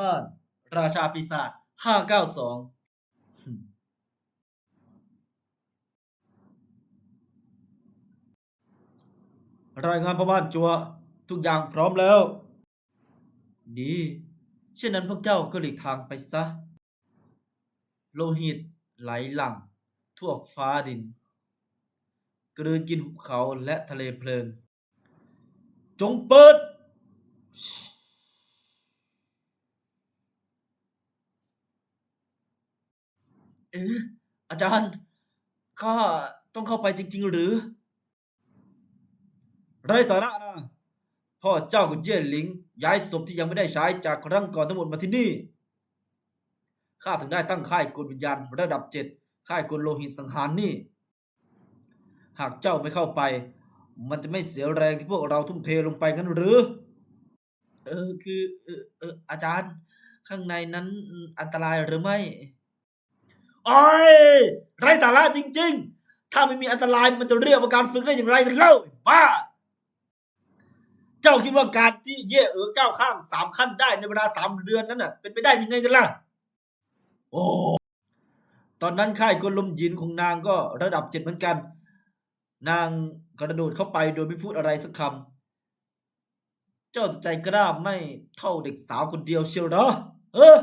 บ้าน ราชาปีศาจห้าเก้าสองรายงานพ่อบ้านจัว ทุกอย่างพร้อมแล้ว ดีเช่นนั้นพวกเจ้าก็หลีกทางไปซะ โลหิตไหลหลั่ง ทั่วฟ้าดิน กลืนกินหุบเขาและทะเลเพลิง จงเปิด เอ๊ะอาจารย์ ข้าต้องเข้าไปจริง ๆ หรือ ไรสาระนะพ่อเจ้ากับเจี้ยหลิง ย้ายศพที่ยังไม่ได้ใช้จากครั้งก่อนทั้งหมดมาที่นี่ ข้าถึงได้ตั้งค่ายกลวิญญาณระดับเจ็ดค่ายกลโลหิตสังหารนี่ หากเจ้าไม่เข้าไป มันจะไม่เสียแรงที่พวกเราทุ่มเทลงไปกันหรือ เออคือเออเอออาจารย์ ข้างในนั้นอันตรายหรือไม่ โอ้ยไร้สาระจริง ๆ ถ้าไม่มีอันตรายมันจะเรียกว่าการฝึกได้อย่างไรกันเล่าบ้า เจ้าคิดว่าการที่เย่เอ๋อก้าวข้ามสามขั้นได้ในเวลาสามเดือนนั้นน่ะ เป็นไปได้ยังไงกันล่ะ โอ้ตอนนั้นค่ายกลลมยินของนางก็ระดับเจ็ดเหมือนกัน นางกระโดดเข้าไปโดยไม่พูดอะไรสักคำ เจ้าใจกล้าไม่เท่าเด็กสาวคนเดียวเชียวเหรอเออ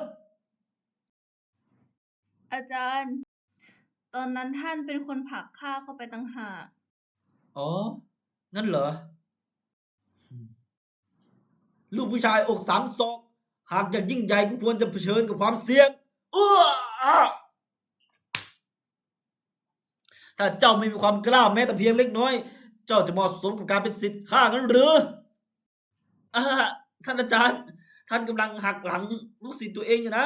อาจารย์ ตอนนั้นท่านเป็นคนผลักข้าเข้าไปตั้งหาก อ๋อ งั้นเหรอ ลูกผู้ชายอกสามศอก หากอยากยิ่งใหญ่ก็ควรจะเผชิญกับความเสี่ยงเออถ้าเจ้าไม่มีความกล้าแม้แต่เพียงเล็กน้อย เจ้าจะเหมาะสมกับการเป็นศิษย์ข้างั้นหรืออาท่านอาจารย์ ท่านกำลังหักหลังลูกศิษย์ตัวเองอยู่นะ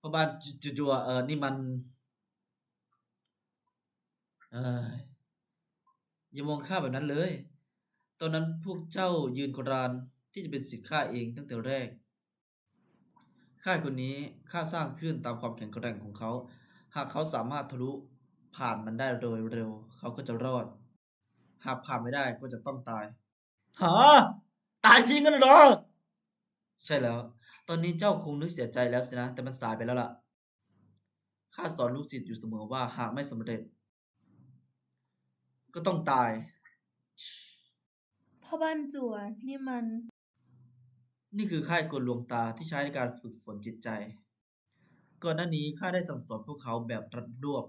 พ่อบ้านจู่ๆเออนี่มัน เอ้ยอย่ามองข้าแบบนั้นเลย ตอนนั้นพวกเจ้ายืนกรานที่จะเป็นสิทธิ์ข้าเองตั้งแต่แรก ข้าคนนี้ข้าสร้างขึ้นตามความแข็งแกร่งของเขา หากเขาสามารถทะลุผ่านมันได้โดยเร็ว เขาก็จะรอด หากผ่านไม่ได้ก็จะต้องตาย ฮะ ตายจริงกันเหรอ ใช่แล้ว ตอนนี้เจ้าคงนึกเสียใจแล้วสินะ แต่มันสายไปแล้วล่ะ ข้าสอนลูกศิษย์อยู่เสมอว่าหากไม่สำเร็จ ก็ต้องตาย พ่อบ้านจั่วนี่มัน นี่คือค่ายกลลวงตาที่ใช้ในการฝึกฝนจิตใจ ก่อนหน้านี้ข้าได้สั่งสอนพวกเขาแบบรัดรวบ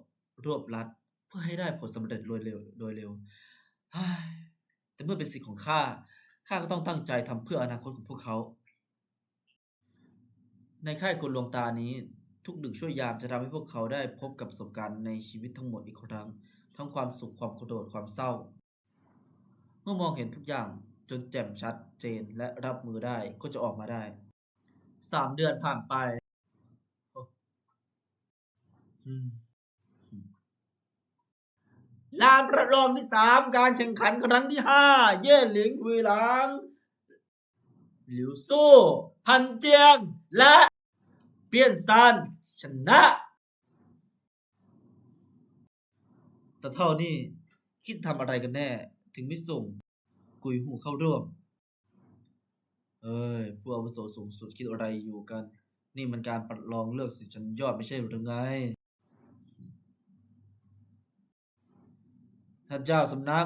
รวบรัด เพื่อให้ได้ผลสำเร็จโดยเร็วโดยเร็วเฮ้ยแต่เมื่อเป็นสิทธิ์ของข้า ข้าก็ต้องตั้งใจทำเพื่ออนาคตของพวกเขา ในค่ายกลลวงตานี้ทุกดึกช่วยยามจะทำให้พวกเขาได้พบกับประสบการณ์ในชีวิตทั้งหมดอีกครั้ง ทั้งความสุขความโกรธความเศร้า เมื่อมองเห็นทุกอย่างจนแจ่มชัดเจนและรับมือได้ก็จะออกมาได้สามเดือนผ่านไปโอ้อืมลานประลองที่สามการแข่งขันครั้งที่ห้าเย่หลิงวีหลัง หลิวสู้พันเจียง และ เปียนซานชนะแต่เท่านี้คิดทำอะไรกันแน่ ถึงไม่ส่ง กุยหูเข้าร่วม เอ้ยผู้อาวุโสสูงสุดคิดอะไรอยู่กัน นี่มันการประลองเลือกสิชันยอดไม่ใช่หรือไงท่านเจ้าสำนัก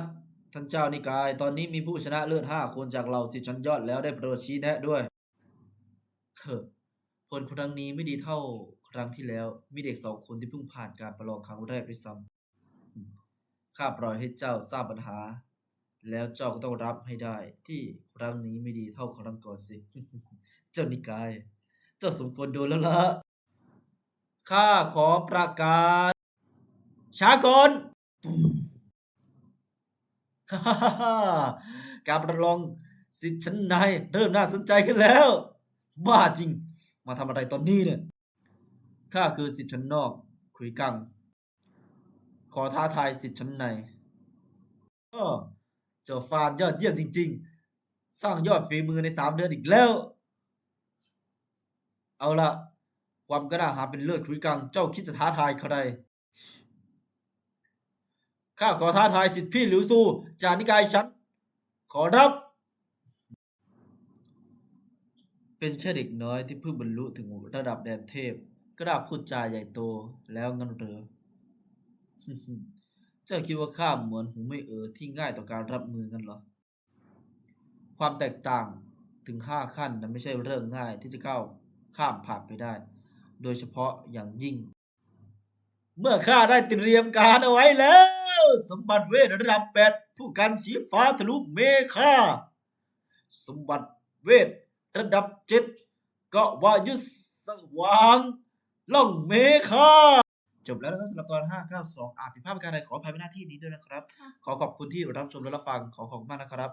ท่านเจ้านิกาย ตอนนี้มีผู้ชนะเลิศห้าคนจากเหล่าสิชันยอดแล้วได้โปรดชี้แนะด้วยเฮ้อผ ลครั้งนี้ไม่ดีเท่าครั้งที่แล้ว มีเด็กสองคนที่เพิ่งผ่านการประลองครั้งแรกด้วยซ้ำข้าปล่อยให้เจ้าสร้างปัญหา แล้วเจ้าก็ต้องรับให้ได้ ที่ครั้งนี้ไม่ดีเท่าครั้งก่อนสิ เจ้านิกาย เจ้าสมควรโดนแล้วล่ะข้าขอประกาศช้าก่อนฮ่าฮ่าฮ่าการประลองสิทธิ์ชั้นในเริ่มน่าสนใจขึ้นแล้ว บ้าจริง มาทำอะไรตอนนี้เนี่ย ข้าคือสิทธิ์ชนนอกคุยกัง ขอท้าทายสิทธิ์ชนในอ้อเจ้าฟานยอดเยี่ยมจริง ๆ สร้างยอดฝีมือในสามเดือนอีกแล้ว เอาละความกล้าหาเป็นเลิศคุยกัง เจ้าคิดจะท้าทายใคร ข้าขอท้าทายสิทธิพี่หลิวซูจากนิกายฉัน ขอรับ เป็นแค่เด็กน้อยที่เพิ่งบรรลุถึงระดับแดนเทพกล้าพูดจาใหญ่โตแล้วงั้นเหรอเจ้าคิดว่าข้าเหมือนหูไม่เออที่ง่ายต่อการรับมือกันเหรอ ความแตกต่างถึงห้าขั้นนั้นไม่ใช่เรื่องง่ายที่จะก้าวข้ามผ่านไปได้ โดยเฉพาะอย่างยิ่ง เมื่อข้าได้เตรียมการเอาไว้แล้ว สมบัติเวทระดับแปดผู้กันสีฟ้าทะลุเมฆาสมบัติเวท ระดับเจ็ดเกาะวายุสว่างล่องเมฆาจบแล้วนะครับสำหรับตอน 592อาจผิดพลาดประการใดขออภัยในหน้าที่นี้ด้วยนะครับค่ะขอขอบคุณที่รับชมและรับฟัง ขอขอบคุณมากนะครับ